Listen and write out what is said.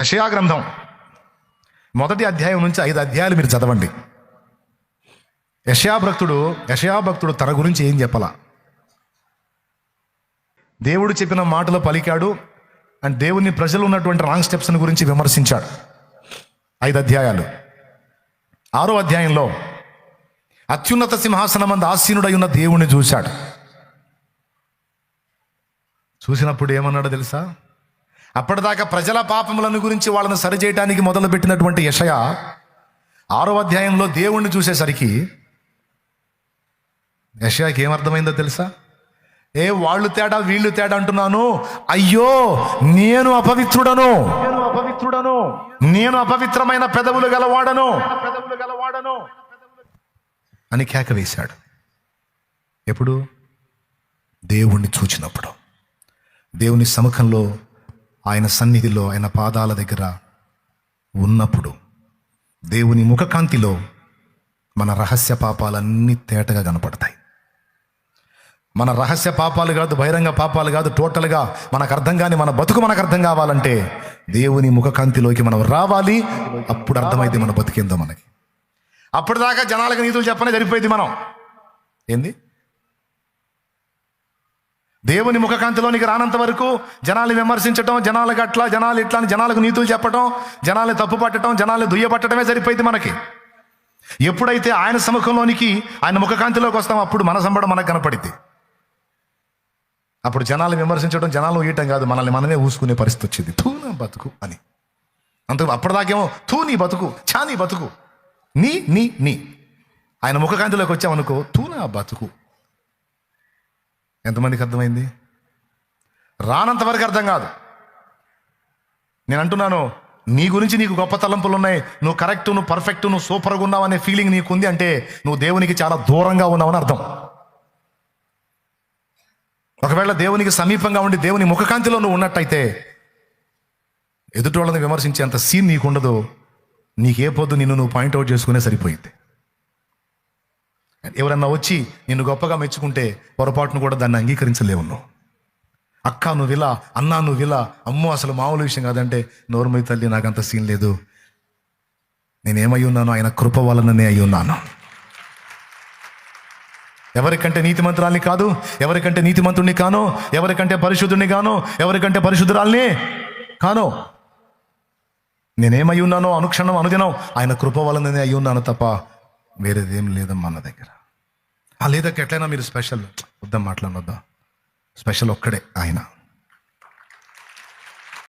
యషయా గ్రంథం. మొదటి అధ్యాయం నుంచి ఐదు అధ్యాయాలు మీరు చదవండి. యషయా భక్తుడు యషయా భక్తుడు తన గురించి ఏం చెప్పాలా? దేవుడు చెప్పిన మాటలు పలికాడు అండ్ దేవుని ప్రజలు ఉన్నటువంటి రాంగ్ స్టెప్స్ని గురించి విమర్శించాడు. ఐదు అధ్యాయాలు. ఆరో అధ్యాయంలో అత్యున్నత సింహాసనం మంది ఆసీనుడై ఉన్న దేవుణ్ణి చూశాడు. చూసినప్పుడు ఏమన్నాడో తెలుసా? అప్పటిదాకా ప్రజల పాపములను గురించి వాళ్ళని సరిచేయటానికి మొదలుపెట్టినటువంటి యషయ ఆరో అధ్యాయంలో దేవుణ్ణి చూసేసరికి యషయాకి ఏమర్థమైందో తెలుసా? ఏ వాళ్ళు తేడా వీళ్ళు తేడా అంటున్నాను. అయ్యో నేను అపవిత్రుడను. నేను అపవిత్రుడను నేను అపవిత్రమైన పెదవులు గలవాడను పెదవులు గలవాడను. అని కేక వేశాడు. ఎప్పుడు? దేవుణ్ణి చూచినప్పుడు. దేవుని సముఖంలో ఆయన సన్నిధిలో ఆయన పాదాల దగ్గర ఉన్నప్పుడు దేవుని ముఖకాంతిలో మన రహస్య పాపాలన్నీ తేటగా కనపడతాయి. మన రహస్య పాపాలు కాదు బహిరంగ పాపాలు కాదు టోటల్గా మనకు అర్థం కాని మన బతుకు మనకు అర్థం కావాలంటే దేవుని ముఖకాంతిలోకి మనం రావాలి. అప్పుడు అర్థమైతే మన బతికేందో మనకి. అప్పటిదాకా జనాలకు నీతులు చెప్పనే సరిపోయింది మనం. ఏంది? దేవుని ముఖకాంతిలోనికి రానంత వరకు జనాలు విమర్శించటం జనాలకు అట్లా జనాలు ఇట్లా అని జనాలకు నీతులు చెప్పటం జనాలు తప్పు పట్టడం జనాలు దుయ్యపట్టడమే సరిపోయింది మనకి. ఎప్పుడైతే ఆయన సముఖంలోనికి ఆయన ముఖకాంతిలోకి వస్తాం అప్పుడు మన సంబడం మనకు కనపడింది అప్పుడు జనాలు విమర్శించడం జనాలు ఊయటం కాదు మనల్ని మనమే ఊసుకునే పరిస్థితి వచ్చింది. తూ నా బతుకు అని. అంత అప్పటిదాకేమో తూ నీ బతుకు చా నీ బతుకు. నీ నీ నీ. ఆయన ముఖకాంతిలోకి వచ్చామనుకో తూ నా బతుకు. ఎంతమందికి అర్థమైంది? రానంతవరకు అర్థం కాదు. నేను అంటున్నాను నీ గురించి నీకు గొప్ప తలంపులు ఉన్నాయి నువ్వు కరెక్ట్ నువ్వు పర్ఫెక్ట్ నువ్వు సూపర్గా ఉన్నావు అనే ఫీలింగ్ నీకు ఉంది అంటే నువ్వు దేవునికి చాలా దూరంగా ఉన్నావని అర్థం. ఒకవేళ దేవునికి సమీపంగా ఉండి దేవుని ముఖకాంతిలో నువ్వు ఉన్నట్టయితే ఎదుటి వాళ్ళని విమర్శించేంత సీన్ నీకు ఉండదు నీకే పొద్దు నిన్ను నువ్వు పాయింట్అవుట్ చేసుకునే సరిపోయింది. ఎవరన్నా వచ్చి నిన్ను గొప్పగా మెచ్చుకుంటే పొరపాటును కూడా దాన్ని అంగీకరించలేవు నువ్వు అక్క నువ్వు ఇలా అన్నా నువ్వు ఇలా అమ్మో అసలు మామూలు విషయం కాదంటే నోరుమై తల్లి నాకంత సీన్ లేదు. నేనేమై ఉన్నాను ఆయన కృప వలననే అయి ఉన్నాను. ఎవరికంటే నీతిమంతురాల్ని కాదు ఎవరికంటే నీతిమంతుడిని కాను ఎవరికంటే పరిశుద్ధుడిని కాను ఎవరికంటే పరిశుద్ధురాల్ని కాను. నేనేమై ఉన్నానో అనుక్షణం అనుదినం ఆయన కృప వలననే అయి ఉన్నాను తప్ప వేరేదేం లేదమ్మా నా దగ్గర. లేదక్క ఎట్లయినా మీరు స్పెషల్. వద్దాం మాట్లాడొద్దాం? స్పెషల్ ఒక్కడే ఆయన.